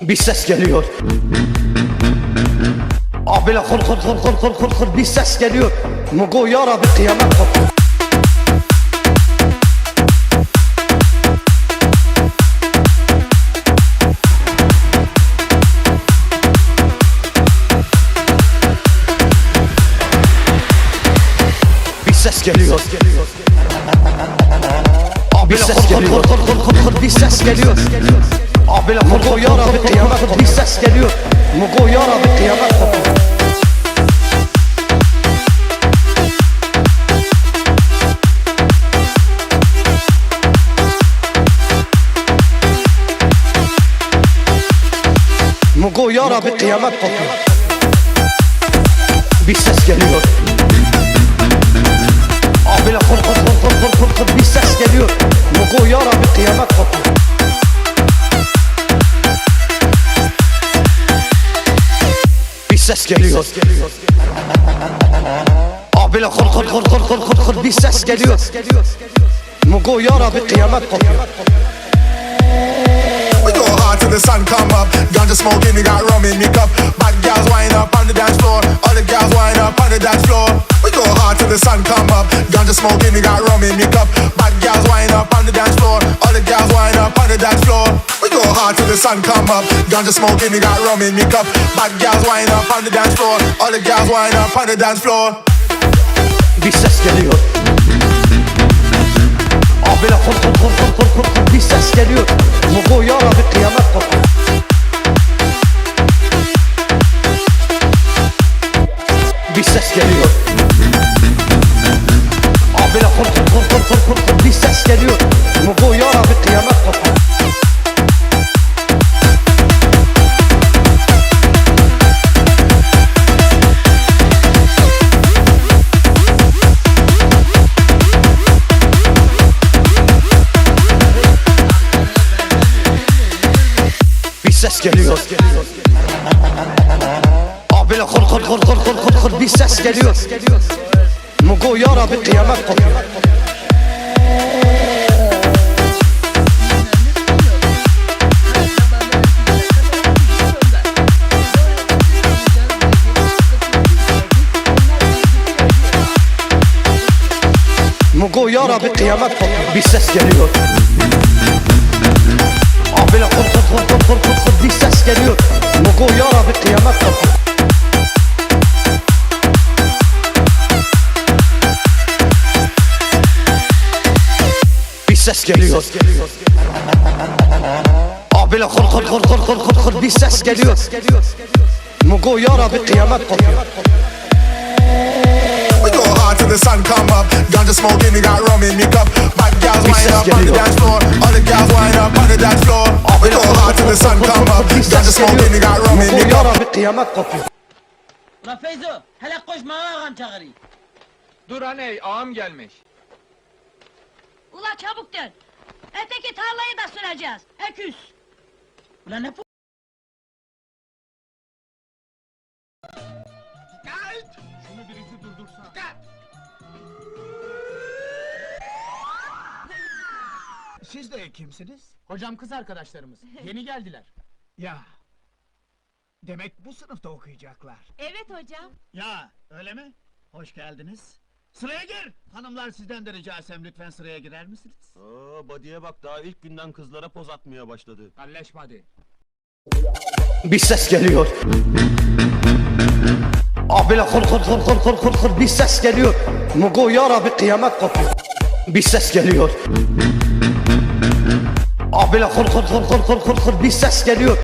Bir ses geliyor. Abiyle kır kır kır kır kır kır kır bir ses geliyor. Mugo ya Rabbi kıyamet. Bir ses geliyor. Abiyle ses geliyor. Bir ses geliyor. Abiyle Mugo ya Rabbi kıyamet kopuyor. Bir ses geliyor. Mugo ya Rabbi kıyamet kopuyor. Mugo ya Rabbi kıyamet kopuyor. Bir ses geliyor. Abiyle kır kır kır kır kır kır kır bir ses geliyor. Mugo ya Rabbi kıyamet kopuyor. Ses geliyor. Abiyle kır kır kır kır kır kır kır bir ses geliyor. Mugo ya Rabbi kıyamet kopuyor. We go hard till the sun come up. Ganja smoking, we got rum in me cup. Bad girls wind up on the dance floor. All the girls wind up on the dance floor. We go hard till the sun come up. Ganja smoking, we got rum in me cup. Bad girls wind up on the dance floor. All the girls wind up on the dance floor. Hard till the sun come up. Ganja smoking, we got rum in me cup. Bad girls wind up on the dance floor. All the girls wind up on the dance floor. Bir ses geliyor. Kır kır kır kır kır kır kır bir ses geliyor. Mugo geliyor. Abiyle kır kır kır kır kır kır kır bir ses geliyor. Mugo ya Rabbi kıyamet kopuyor. Mugo ya Rabbi kıyamet kopuyor. Bir ses geliyor. Abiyle kır kır kır kır kır kır kır bir ses geliyor. Mugo ya Rabbi kıyamet kopuyor. Bir ses geliyor. Abiyle kır kır kır kır kır kır kır bir ses geliyor. Mugo ya Rabbi kıyamet kopuyor. Hard till the sun come up. Ganja smoking, we got rum in me cup. Bad girls wind up on the dance floor. All the girls wind up on the dance floor. We go hard till the sun come up. Ganja smoking, we got rum in me cup. Kıyamet kopuyor. La Feyzo, hele koşma ağam çağırıyor. Dur aney ağam gelmiş. Ula çabuk dön. Öteki tarlayı da süreceğiz. Öküz. Ulan ne bu? Siz de kimsiniz? Hocam kız arkadaşlarımız. Yeni geldiler. Ya. Demek bu sınıfta okuyacaklar. Evet hocam. Ya, öyle mi? Hoş geldiniz. Sıraya gir! Hanımlar sizden de rica etsem lütfen sıraya girer misiniz? Aa, Badiye bak daha ilk günden kızlara poz atmaya başladı. Kalleşme hadi. Bir ses geliyor. Abiyle kır kır kır kır kır kır kır bir ses geliyor. Mugo ya Rabbi kıyamet kopuyor. Bir ses geliyor. Abiyle kır kır kır kır kır kır kır bir ses geliyor.